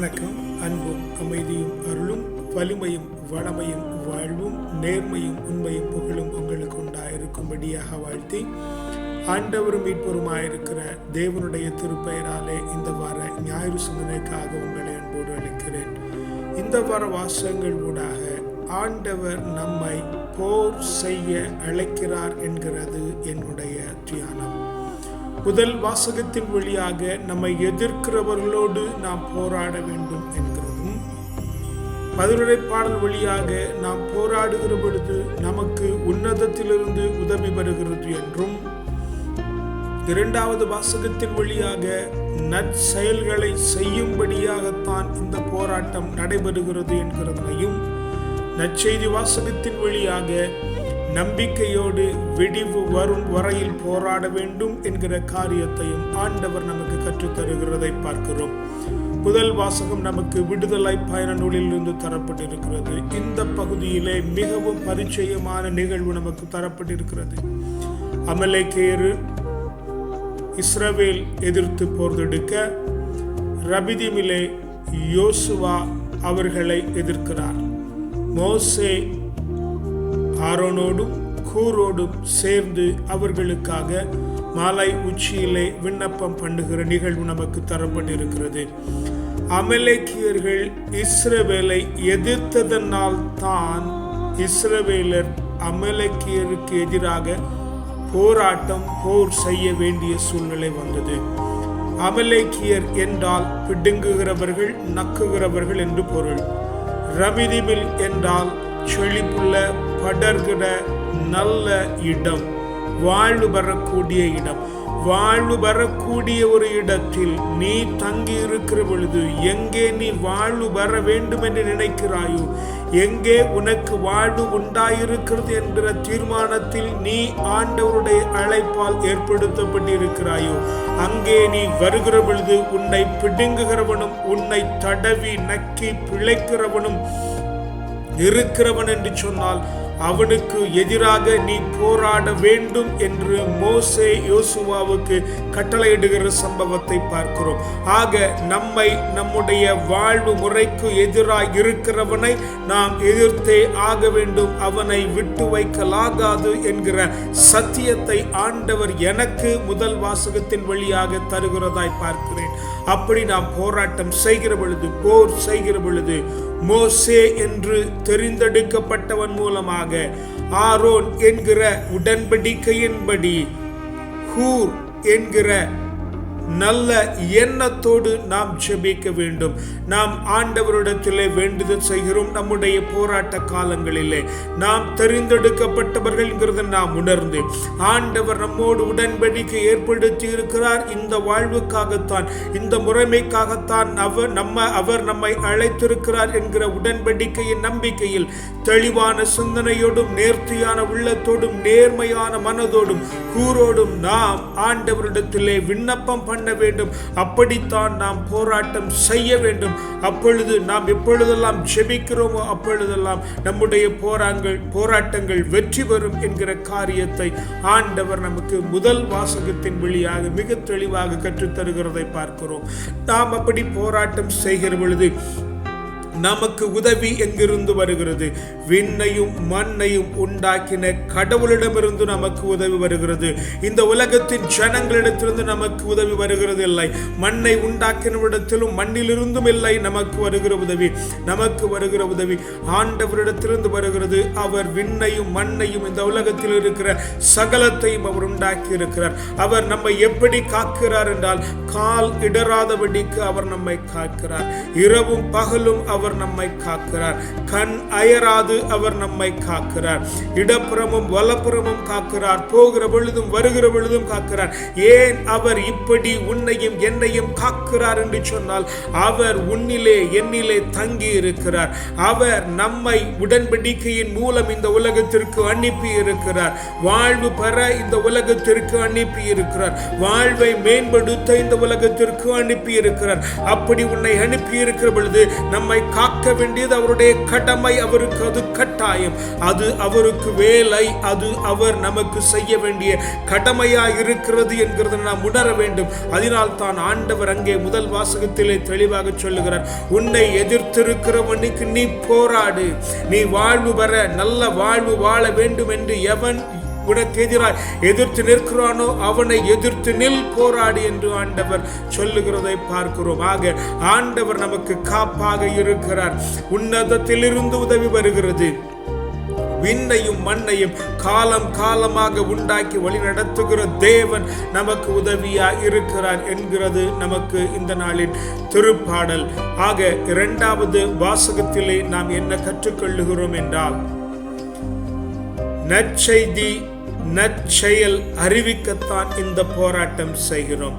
வணக்கம். அன்பும் அமைதியும் அருளும் வலிமையும் வளமையும் வாழ்வும் நேர்மையும் உண்மையும் புகழும் உங்களுக்கு உண்டாயிருக்கும்படியாக வாழ்த்தி ஆண்டவரும் மீட்பருமாயிருக்கிற தேவனுடைய திருப்பெயராலே இந்த வார ஞாயிறு சிந்தனைக்காக உங்களை அன்போடு அளிக்கிறேன் இந்த வார வாசகங்கள் ஊடாக ஆண்டவர் நம்மை போர் செய்ய அழைக்கிறார் என்கிறது என்னுடைய தியானம். முதல் வாசகத்தின் வழியாக நம்மை எதிர்க்கிறவர்களோடு நாம் போராட வேண்டும் என்கிறதும் பதிலுரை பாடல் வழியாக நாம் போராடுகிற பொழுது நமக்கு உன்னதத்திலிருந்து உதவி பெறுகிறது என்றும் இரண்டாவது வாசகத்தின் வழியாக நற்செயல்களை செய்யும்படியாகத்தான் இந்த போராட்டம் நடைபெறுகிறது என்கிறதனையும் நற்செய்தி வாசகத்தின் வழியாக நம்பிக்கையோடு விடிவு வரும் வரையில் போராட வேண்டும் என்கிற காரியத்தையும் ஆண்டவர் நமக்கு கற்றுத்தருகிறதை பார்க்கிறோம். முதல் வாசகம் நமக்கு விடுதலை பயண நூலிலிருந்து தரப்பட்டிருக்கிறது. இந்த பகுதியிலே மிகவும் பரிச்சயமான நிகழ்வு நமக்கு தரப்பட்டிருக்கிறது. அமலேக்கேரு இஸ்ரவேல் எதிர்த்து போர்தெடுக்க ரபிதிமிலே யோசுவா அவர்களை எதிர்க்கிறார். மோசே ஆரோனோடும் கூரோடும் சேர்ந்து அவர்களுக்காக மாலை உச்சியிலே விண்ணப்பம் பண்ணுகிற நிகழ்வு நமக்கு தரப்பட்டிருக்கிறது. அமலேக்கியர்கள் இஸ்ரவேலை எதிர்த்ததனால் தான் இஸ்ரவேலர் அமலக்கியருக்கு எதிராக போராட்டம் போர் செய்ய வேண்டிய சூழ்நிலை வந்தது. அமலேக்கியர் என்றால் பிடுங்குகிறவர்கள் நக்குகிறவர்கள் என்று பொருள். ரபிதிபில் என்றால் செழிப்புள்ள படர்கிற நல்ல இடம் வாழ்வு பெறக்கூடிய இடம். வாழ்வு பெறக்கூடிய ஒரு இடத்தில் நீ தங்கி இருக்கிற பொழுது எங்கே நீ வாழ்வு பெற வேண்டும் என்று நினைக்கிறாயோ எங்கே உனக்கு வாழ்வு உண்டாயிருக்கிறது என்ற தீர்மானத்தில் நீ ஆண்டவருடைய அழைப்பால் ஏற்படுத்தப்பட்டிருக்கிறாயோ அங்கே நீ வருகிற பொழுது உன்னை பிடுங்குகிறவனும் உன்னை தடவி நக்கி பிழைக்கிறவனும் இருக்கிறவன் என்று சொன்னால் அவனுக்கு எதிராக நீ போராட வேண்டும் என்று மோசே யோசுவாவுக்கு கட்டளையிடுகிற சம்பவத்தை பார்க்கிறோம். ஆக நம்மை நம்முடைய வாழ்வு முறைக்கு எதிராக இருக்கிறவனை நாம் எதிர்த்தே ஆக வேண்டும். அவனை விட்டு வைக்கலாகாது என்கிற சத்தியத்தை ஆண்டவர் எனக்கு முதல் வாசகத்தின் வழியாக தருகிறதாய் பார்க்கிறேன். அப்படி நாம் போராட்டம் செய்கிற பொழுது போர் செய்கிற பொழுது மோசே என்று தெரிந்தெடுக்கப்பட்டவன் மூலமாக ஆரோன் என்கிற உடன்படிக்கையின்படி ஹூர் என்கிற நல்ல எண்ணத்தோடு நாம் ஜெபிக்க வேண்டும். நாம் ஆண்டவரிடத்திலே வேண்டுதல் செய்கிறோம். நம்முடைய போராட்ட காலங்களிலே நாம் தெரிந்தெடுக்கப்பட்டவர்கள்ங்கிறத நாம் உணர்ந்து ஆண்டவர் நம்மோடு உடன்படிக்கை ஏற்படுத்தி இருக்கிறார். இந்த வாழ்வுக்காகத்தான் இந்த முறைமைக்காகத்தான் அவர் நம்ம அவர் நம்மை அழைத்திருக்கிறார் என்கிற உடன்படிக்கையின் நம்பிக்கையில் தெளிவான சிந்தனையோடும் நேர்த்தியான உள்ளத்தோடும் நேர்மையான மனதோடும் கூறோடும் நாம் ஆண்டவரிடத்திலே விண்ணப்பம் பண்ண வேண்டும். அப்படித்தான் நாம் போராட்டம் செய்ய வேண்டும். அப்பொழுது நாம் எப்பொழுதெல்லாம் ஜெபிக்கிறோமோ அப்பொழுதெல்லாம் நம்முடைய போராங்கள் போராட்டங்கள் வெற்றி பெறும் என்கிற காரியத்தை ஆண்டவர் நமக்கு முதல் வாசகத்தின் வழியாக மிக தெளிவாக கற்றுத்தருகிறதை பார்க்கிறோம். நாம் அப்படி போராட்டம் செய்கிற பொழுது நமக்கு உதவி எங்கிருந்து வருகிறது? விண்ணையும் மண்ணையும் உண்டாக்கின கடவுளிடமிருந்து நமக்கு உதவி வருகிறது. இந்த உலகத்தின் ஜனங்களிடத்திலிருந்து நமக்கு உதவி வருகிறது இல்லை. மண்ணை உண்டாக்கினவிடத்திலும் மண்ணிலிருந்தும் இல்லை. நமக்கு வருகிற உதவி நமக்கு வருகிற உதவி. ஆண்டவரிடத்திலிருந்து வருகிறது. அவர் விண்ணையும் மண்ணையும் இந்த உலகத்தில் இருக்கிற சகலத்தையும் அவர் உண்டாக்கி இருக்கிறார். அவர் நம்மை எப்படி காக்கிறார் என்றால் கால் இடராதபடிக்கு அவர் நம்மை காக்கிறார். இரவும் பகலும் அவர் அவர் நம்மை காக்கிறார். கண் அயராது அவர் நம்மை காக்கிறார். இடப்புறமும் வலப்புறமும் காக்கிறார். போகிற பொழுதும் வருகிற பொழுதும் காக்கிறார். ஏன் அவர் இப்படி உன்னையும் என்னையும் காக்கிறார் என்று சொன்னால் அவர் உன்னிலே என்னிலே தங்கி இருக்கிறார் அவர் நம்மை உடன்படிக்கையின் மூலம் இந்த உலகத்திற்கு அனுப்பி இருக்கிறார் வாழ்வு பெற இந்த உலகத்திற்கு அனுப்பி இருக்கிறார் வாழ்வை மேம்படுத்த இந்த உலகத்திற்கு அனுப்பி இருக்கிறார் அப்படி உன்னை அனுப்பி இருக்கிற பொழுது நம்மை காக்க வேண்டியது அவருடைய கடமை அவருக்கு அது கட்டாயம். அது அவருக்கு வேலை அது அவர் நமக்கு செய்ய வேண்டிய கடமையாக இருக்கிறது என்கிறத நாம் உணர வேண்டும். அதனால் தான் ஆண்டவர் அங்கே முதல் வாசகத்திலே தெளிவாக சொல்லுகிறார் உன்னை எதிர்த்திருக்கிறவனுக்கு நீ போராடு. நீ வாழ்வு பெற நல்ல வாழ்வு வாழ வேண்டும் என்று எவன் உனக்கு எதிராய் எதிர்த்து நிற்கிறானோ அவனை எதிர்த்து நில் போராடி என்று ஆண்டவர் சொல்லுகிறதை பார்க்கிறோம். ஆக ஆண்டவர் நமக்கு காப்பாக இருக்கிறார். உன்னதத்திலிருந்து உதவி வருகிறது. விண்ணையும் மண்ணையும் காலம் காலமாக உண்டாக்கி வழிநடத்துகிற தேவன் நமக்கு உதவியா இருக்கிறார் என்கிறது நமக்கு இந்த நாளின் திருப்பாடல். ஆக இரண்டாவது வாசகத்திலே நாம் என்ன கற்றுக்கொள்ளுகிறோம் என்றால் நற்செய்தி நற்செயல் அறிவிக்கத்தான் இந்த போராட்டம் செய்கிறோம்.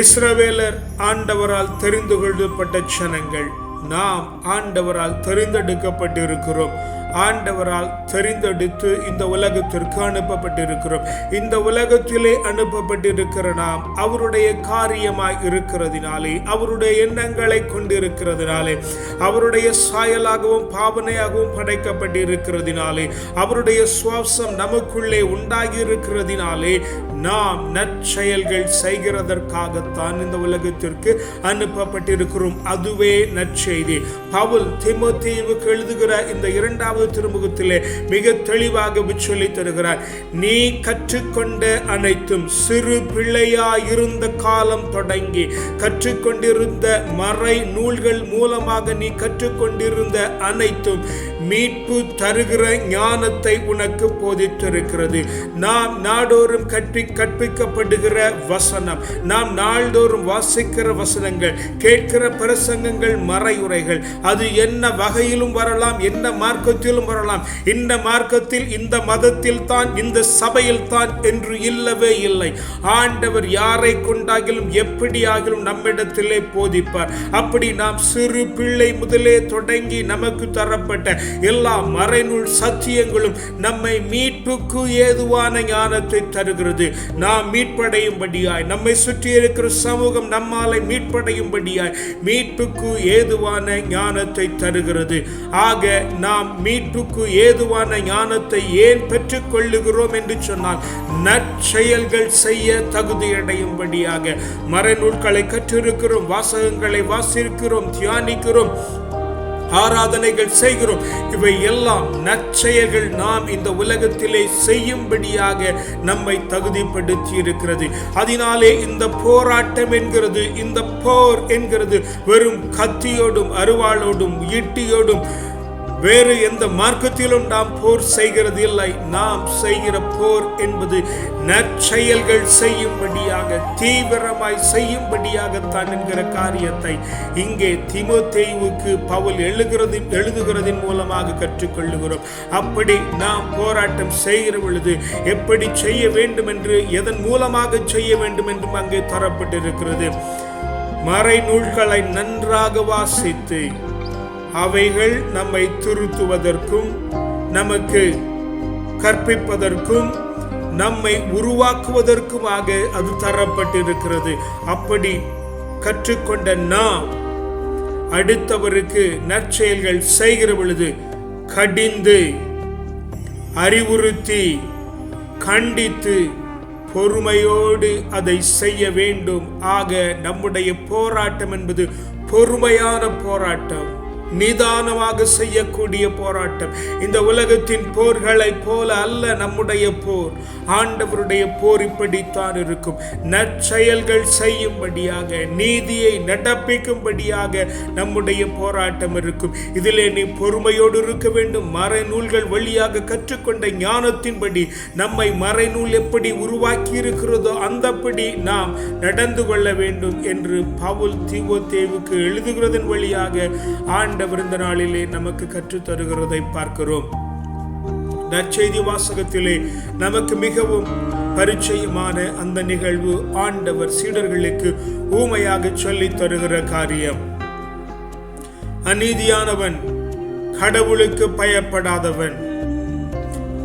இஸ்ரவேலர் ஆண்டவரால் தெரிந்து கொள்ளப்பட்ட ஜனங்கள் நாம் ஆண்டவரால் தெரிந்தெடுக்கப்பட்டிருக்கிறோம். ஆண்டவரால் தெரிந்தெடுத்து இந்த உலகத்திற்கு அனுப்பப்பட்டிருக்கிறோம். இந்த உலகத்திலே அனுப்பப்பட்டிருக்கிற நாம் அவருடைய காரியமாய் இருக்கிறதினாலே அவருடைய எண்ணங்களை கொண்டிருக்கிறதுனாலே அவருடைய சாயலாகவும் பாவனையாகவும் படைக்கப்பட்டிருக்கிறதினாலே அவருடைய சுவாசம் நமக்குள்ளே உண்டாகி இருக்கிறதினாலே நாம் நற்செயல்கள் செய்கிறதற்காகத்தான் இந்த உலகத்திற்கு அனுப்பப்பட்டிருக்கிறோம். அதுவே நற்செய்தி. பவுல் திமுத்தீவுக்கு எழுதுகிற இந்த இரண்டாவது திருமுகத்திலே மிக தெளிவாக சொல்லி தருகிறார். நீ கற்றுக்கொண்ட அனைத்தும் சிறு பிள்ளையா இருந்த காலம் தொடங்கி கற்றுக்கொண்டிருந்த மறை நூல்கள் மூலமாக நீ கற்றுக்கொண்டிருந்த அனைத்தும் மீட்பு தருகிற ஞானத்தை உனக்கு போதித்திருக்கிறது. நாம் நாடோறும் கற்பி கற்பிக்கப்படுகிற வசனம் நாம் நாள்தோறும் வாசிக்கிற வசனங்கள் கேட்கிற பிரசங்கங்கள் மறையுரைகள் அது என்ன வகையிலும் வரலாம் என்ன மார்க்கத்திலும் வரலாம். இந்த மார்க்கத்தில் இந்த மதத்தில் தான் இந்த சபையில் தான் என்று இல்லவே இல்லை. ஆண்டவர் யாரை கொண்டாகிலும் எப்படி ஆகிலும் நம்மிடத்திலே போதிப்பார். அப்படி நாம் சிறு பிள்ளை முதலே தொடங்கி நமக்கு தரப்பட்ட எல்லா மறைநூல் சத்தியங்களும் நம்மை மீட்புக்கு ஏதுவான ஞானத்தை தருகிறது. நாம் மீட்படையும்படியாய் நம்மை சுற்றி இருக்கிற சமூகம் நம்மாலை மீட்படையும்படியாய் மீட்புக்கு ஏதுவான ஞானத்தை தருகிறது. ஆக நாம் மீட்புக்கு ஏதுவான ஞானத்தை ஏன் பெற்றுக் கொள்ளுகிறோம் என்று சொன்னால் நற்செயல்கள் செய்ய தகுதியடையும்படியாக மறைநூல்களை கற்றிருக்கிறோம் வாசகங்களை வாசிக்கிறோம் தியானிக்கிறோம் ஆராதனைகள் செய்கிறோம். இவை எல்லாம் நற்செயல்கள் நாம் இந்த உலகத்திலே செய்யும்படியாக நம்மை தகுதிப்படுத்தி இருக்கிறது அதனாலே இந்த போராட்டம் என்கிறது இந்த போர் என்கிறது வெறும் கத்தியோடும் அருவாளோடும் ஈட்டியோடும் வேறு எந்த மார்க்கத்திலும் நாம் போர் செய்கிறது இல்லை நாம் செய்கிற போர் என்பது நற்செயல்கள் செய்யும்படியாக தீவிரமாய் செய்யும்படியாகத்தான் என்கிற காரியத்தை இங்கே திமுத்தேவுக்கு பவுல் எழுதுகிறது எழுதுகிறதின் மூலமாக கற்றுக்கொள்ளுகிறோம். அப்படி நாம் போராட்டம் செய்கிற பொழுது எப்படி செய்ய வேண்டும் என்று எதன் மூலமாக செய்ய வேண்டும் என்றும் அங்கே தரப்பட்டிருக்கிறது. மறை நூல்களை நன்றாக வாசித்து அவைகள் நம்மை திருத்துவதற்கும் நமக்கு கற்பிப்பதற்கும் நம்மை உருவாக்குவதற்குமாக அது தரப்பட்டிருக்கிறது. அப்படி கற்றுக்கொண்ட நாம் அடுத்தவருக்கு நற்செயல்கள் செய்கிற பொழுது கடிந்து அறிவுறுத்தி கண்டித்து பொறுமையோடு அதை செய்ய வேண்டும். ஆக நம்முடைய போராட்டம் என்பது பொறுமையான போராட்டம். நிதானமாக செய்யக்கூடிய போராட்டம். இந்த உலகத்தின் போர்களைப் போல அல்ல நம்முடைய போர். ஆண்டவருடைய போர் இப்படித்தான் இருக்கும். நற்செயல்கள் செய்யும்படியாக நீதியை நடப்பிக்கும்படியாக நம்முடைய போராட்டம் இருக்கும். இதிலே நீ பொறுமையோடு இருக்க வேண்டும். மறைநூல்கள் வழியாக கற்றுக்கொண்ட ஞானத்தின்படி நம்மை மறைநூல் எப்படி உருவாக்கி இருக்கிறதோ அந்தப்படி நாம் நடந்து கொள்ள வேண்டும் என்று பவுல் தீவோத்தேவுக்கு எழுதுகிறதன் வழியாக ஆண்ட இந்த நாளிலே நமக்கு கற்றுத் தருகிறதை பார்க்கிறோம். நற்செய்தி வாசகத்திலே நமக்கு மிகவும் பரிச்சயமான அந்த நிகழ்வு ஆண்டவர் சீடர்களுக்கு ஊமையாக சொல்லி தருகிற காரியம். அநீதியானவன் கடவுளுக்கு பயப்படாதவன்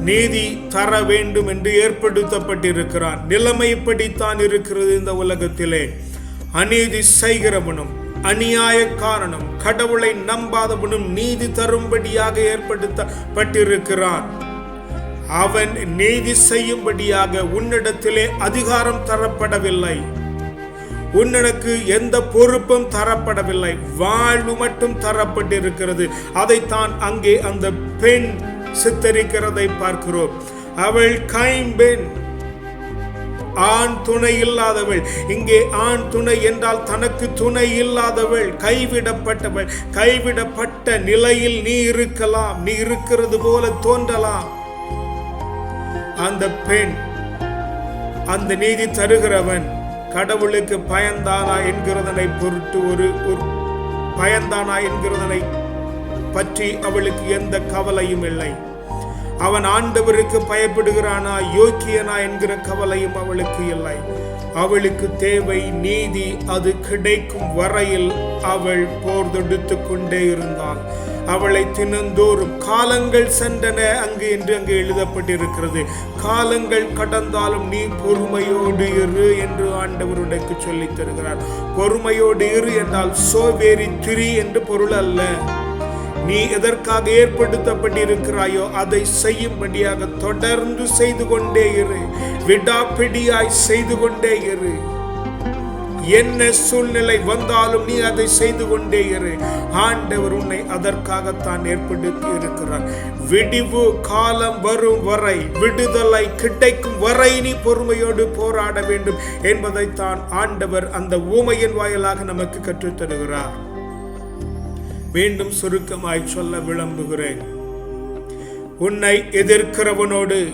நீதி தர வேண்டும் என்று ஏற்படுத்தப்பட்டிருக்கிறான். நிலைமை இப்படித்தான் இருக்கிறது இந்த உலகத்திலே. அநீதி செய்கிறவனும் அநியாயக்காரனும் கடவுளை நம்பாதவனும் நீதி தரும்படியாக ஏற்படுத்தப்பட்டிருக்கிறான். அவன் நீதி செய்யும்படியாக உன்னிடத்திலே அதிகாரம் தரப்படவில்லை. உன்னனுக்கு எந்த பொறுப்பும் தரப்படவில்லை. வாழ்வு மட்டும் தரப்பட்டிருக்கிறது. அதைத்தான் அங்கே அந்த பெண் சித்தரிக்கிறதை பார்க்கிறோம். அவள் கைம்பெண். ஆண் துணை இல்லாதவள். இங்கே ஆண் துணை என்றால் தனக்கு துணை இல்லாதவள் கைவிடப்பட்டவள். கைவிடப்பட்ட நிலையில் நீ இருக்கலாம் நீ இருக்கிறது போல தோன்றலாம். அந்த பெண் அந்த நீதி தருகிறவன் கடவுளுக்கு பயந்தானா என்கிறதனை பொருட்டு ஒரு ஒரு பயந்தானா என்கிறதனை பற்றி அவளுக்கு எந்த கவலையும் இல்லை. அவன் ஆண்டவருக்கு பயப்படுகிறானா யோக்கியனா என்கிற கவலையும் அவளுக்கு இல்லை. அவளுக்கு தேவை நீதி அது கிடைக்கும் வரையில் அவள் போர் தொடுத்து கொண்டே இருந்தாள் அவளை தினந்தோறும் காலங்கள் சென்றன அங்கு என்று அங்கு எழுதப்பட்டிருக்கிறது. காலங்கள் கடந்தாலும் நீ பொறுமையோடு இரு என்று ஆண்டவர் உனக்கு சொல்லித் தருகிறார். பொறுமையோடு இரு என்றால் சோவேரி திரி என்று பொருள் அல்ல. நீ எதற்காக ஏற்படுத்தப்பட்டிருக்கிறாயோ அதை செய்யும்படியாக தொடர்ந்து செய்து கொண்டே இரு. விடாப்பிடியாய் செய்து கொண்டே இரு. என்ன சூழ்நிலை வந்தாலும் நீ அதை செய்து கொண்டே இரு. ஆண்டவர் உன்னை அதற்காகத்தான் ஏற்படுத்தி இருக்கிறார். விடிவு காலம் வரும் வரை விடுதலை கிடைக்கும் வரை நீ பொறுமையோடு போராட வேண்டும் என்பதைத்தான் ஆண்டவர் அந்த ஊமையின் வாயிலாக நமக்கு கற்றுத் தருகிறார் மீண்டும் சுருக்கமாய் சொல்ல விளம்புகிறேன். உன்னை எதிர்க்கிறவனோடு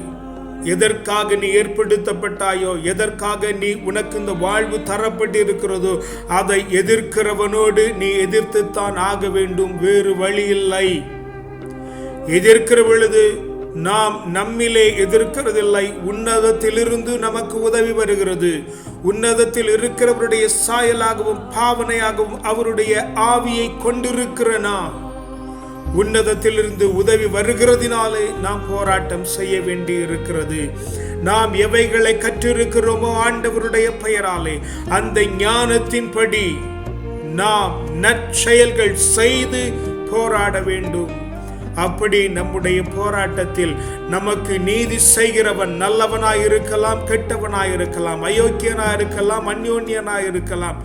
எதற்காக நீ ஏற்படுத்தப்பட்டாயோ எதற்காக நீ உனக்கு இந்த வாழ்வு தரப்பட்டு இருக்கிறதோ அதை எதிர்க்கிறவனோடு நீ எதிர்த்துத்தான் ஆக வேண்டும். வேறு வழி இல்லை. எதிர்க்கிற பொழுது நாம் நம்மிலே எதிர்க்கிறதில்லை. உன்னதத்திலிருந்து நமக்கு உதவி வருகிறது. உன்னதத்தில் இருக்கிறவருடைய சாயலாகவும் பாவனையாகவும் அவருடைய ஆவியை கொண்டிருக்கிற நாம். உன்னதத்திலிருந்து உதவி வருகிறதினாலே நாம் போராட்டம் செய்ய வேண்டி இருக்கிறது நாம் எவைகளை கற்றிருக்கிறோமோ ஆண்டவருடைய பெயராலே அந்த ஞானத்தின்படி நாம் நற்செயல்கள் செய்து போராட வேண்டும். அப்படி நம்முடைய போராட்டத்தில் நமக்கு நீதி செய்கிறவன் நல்லவனாய் இருக்கலாம் கெட்டவனாய் இருக்கலாம் அயோக்கியனாய் இருக்கலாம் அந்யோன்யனாய் இருக்கலாம்.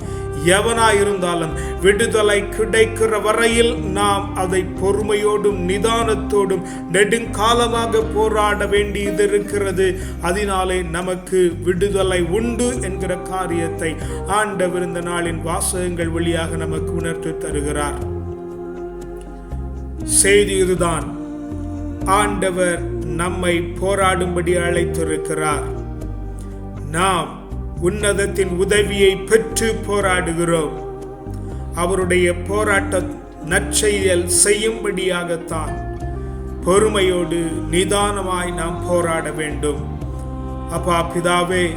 எவனாய் இருந்தாலும் விடுதலை கிடைக்கிற வரையில் நாம் அதை பொறுமையோடும் நிதானத்தோடும் நெடுங்காலமாக போராட வேண்டியது இருக்கிறது. அதனாலே நமக்கு விடுதலை உண்டு என்கிற காரியத்தை ஆண்டவர் இந்த நாளின் வாசகங்கள் வழியாக நமக்கு உணர்த்து தருகிறார். செய்தி இதுதான். ஆண்டவர் நம்மை போராடும்படி அழைத்திருக்கிறார். நாம் உன்னதத்தின் உதவியை பெற்று போராடுகிறோம். அவருடைய போராட்ட நற்செயல் செய்யும்படியாகத்தான் பொறுமையோடு நிதானமாய் நாம் போராட வேண்டும். அப்பா பிதாவே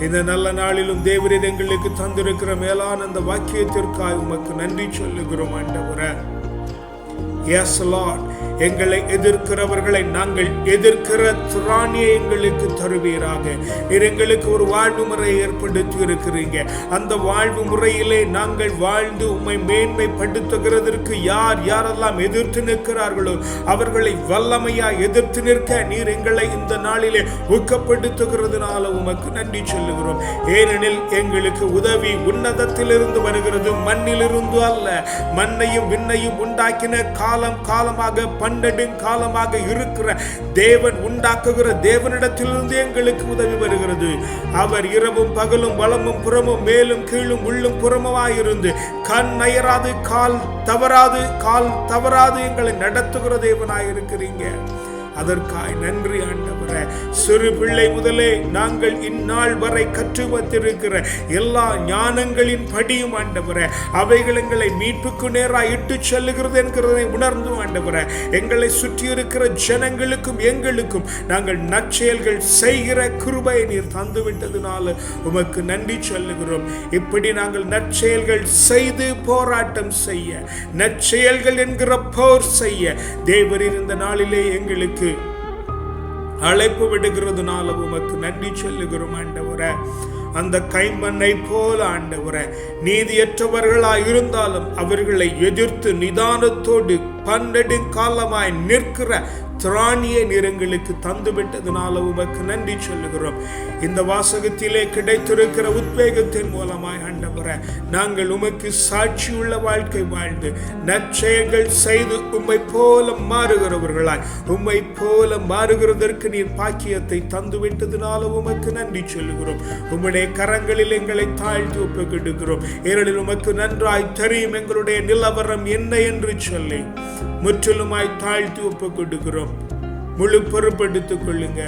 இந்த நல்ல நாளிலும் தேவரீர் எங்களுக்கு தந்திருக்கிற மேலான அந்த வாக்கியத்திற்காக உமக்கு நன்றி சொல்லுகிறோம் ஆண்டவரை. Yes, Lord. எங்களை எதிர்க்கிறவர்களை நாங்கள் எதிர்க்கிற திராணியை எங்களுக்கு தருவீராக. நீர் எங்களுக்கு ஒரு வாழ்வு முறை ஏற்படுத்தி இருக்கிறீங்க அந்த வாழ்வு முறையிலே நாங்கள் வாழ்ந்து உண்மை மேன்மைப்படுத்துகிறதற்கு யார் யாரெல்லாம் எதிர்த்து நிற்கிறார்களோ அவர்களை வல்லமையா எதிர்த்து நிற்க நீர் எங்களை இந்த நாளிலே ஊக்கப்படுத்துகிறதுனால உமக்கு நன்றி சொல்லுகிறோம். ஏனெனில் எங்களுக்கு உதவி உன்னதத்திலிருந்து வருகிறது மண்ணிலிருந்து அல்ல. மண்ணையும் விண்ணையும் உண்டாக்கின காலம் காலமாக பன்னெடும் காலமாக இருக்கிற தேவன் உண்டாக்குகிற தேவனிடத்திலிருந்து எங்களுக்கு உதவி வருகிறது. அவர் இரவும் பகலும் வளமும் புறமும் மேலும் கீழும் உள்ளும் புறமுமாயிருந்து கண் நயராது கால் தவறாது கால் தவறாது எங்களை நடத்துகிற தேவனாயிருக்கிறீங்க. இருக்கிறீங்க அதற்காய் நன்றி ஆண்டவரே. சிறு பிள்ளை முதலே நாங்கள் இந்நாள் வரை கற்று வைத்திருக்கிற எல்லா ஞானங்களின் படியும் ஆண்டவரே. அவைகள் எங்களை மீட்புக்கு நேராக இட்டு செல்லுகிறது என்கிறதை உணர்ந்து ஆண்டவரே. எங்களை சுற்றி இருக்கிற ஜனங்களுக்கும் எங்களுக்கும் நாங்கள் நற்செயல்கள் செய்கிற கிருபை நீர் தந்து விட்டதுனால உமக்கு நன்றி சொல்லுகிறோம். இப்படி நாங்கள் நற்செயல்கள் செய்து போராட்டம் செய்ய நற்செயல்கள் என்கிற போர் செய்ய தேவரின் இந்த நாளிலே எங்களுக்கு அழைப்பு விடுகிறதுனால உமக்கு நன்றி சொல்லுகிறோம் ஆண்டவரை. அந்த கைமண்ணை போல ஆண்டவரை. நீதியற்றவர்களாய் இருந்தாலும் அவர்களை எதிர்த்து நிதானத்தோடு பன்னெடுங்காலமாய் நிற்கிற திராணிய நிறங்களுக்கு தந்துவிட்டதுனால உமக்கு நன்றி சொல்லுகிறோம். இந்த வாசகத்திலே கிடைத்திருக்கிற உத்வேகத்தின் மூலமாய் ஆண்டவர நாங்கள் உமக்கு சாட்சியுள்ள வாழ்க்கை வாழ்ந்து நற்செயல்கள் செய்து உம்மை போல மாறுகிறவர்களாய் உம்மை போல மாறுகிறதற்கு நீர் பாக்கியத்தை தந்துவிட்டதுனால உமக்கு நன்றி சொல்லுகிறோம். உம்முடைய கரங்களில் எங்களை தாழ்த்து ஒப்புக்கிடுகிறோம் ஏனெனில் உமக்கு நன்றாய் தெரியும் எங்களுடைய நிலவரம் என்ன என்று சொல்லி முற்றிலுமாய் தாழ்த்தி ஒப்புக் கொடுக்கிறோம் முழு பொறுப்படுத்திக் கொள்ளுங்க.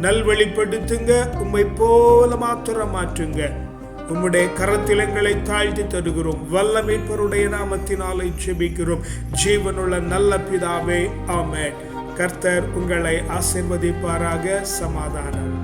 நல்வழிப்படுத்துங்க உம்மை போல மாத்திரம் மாற்றுங்க. உம்முடைய கரத்திலங்களை தாழ்த்தி தருகிறோம். வல்லமைப்பருடைய நாமத்தினாலே ஜெபிக்கிறோம். ஜீவனுள்ள நல்ல பிதாவே ஆமே கர்த்தர் உங்களை ஆசிர்வதிப்பாராக சமாதானம்.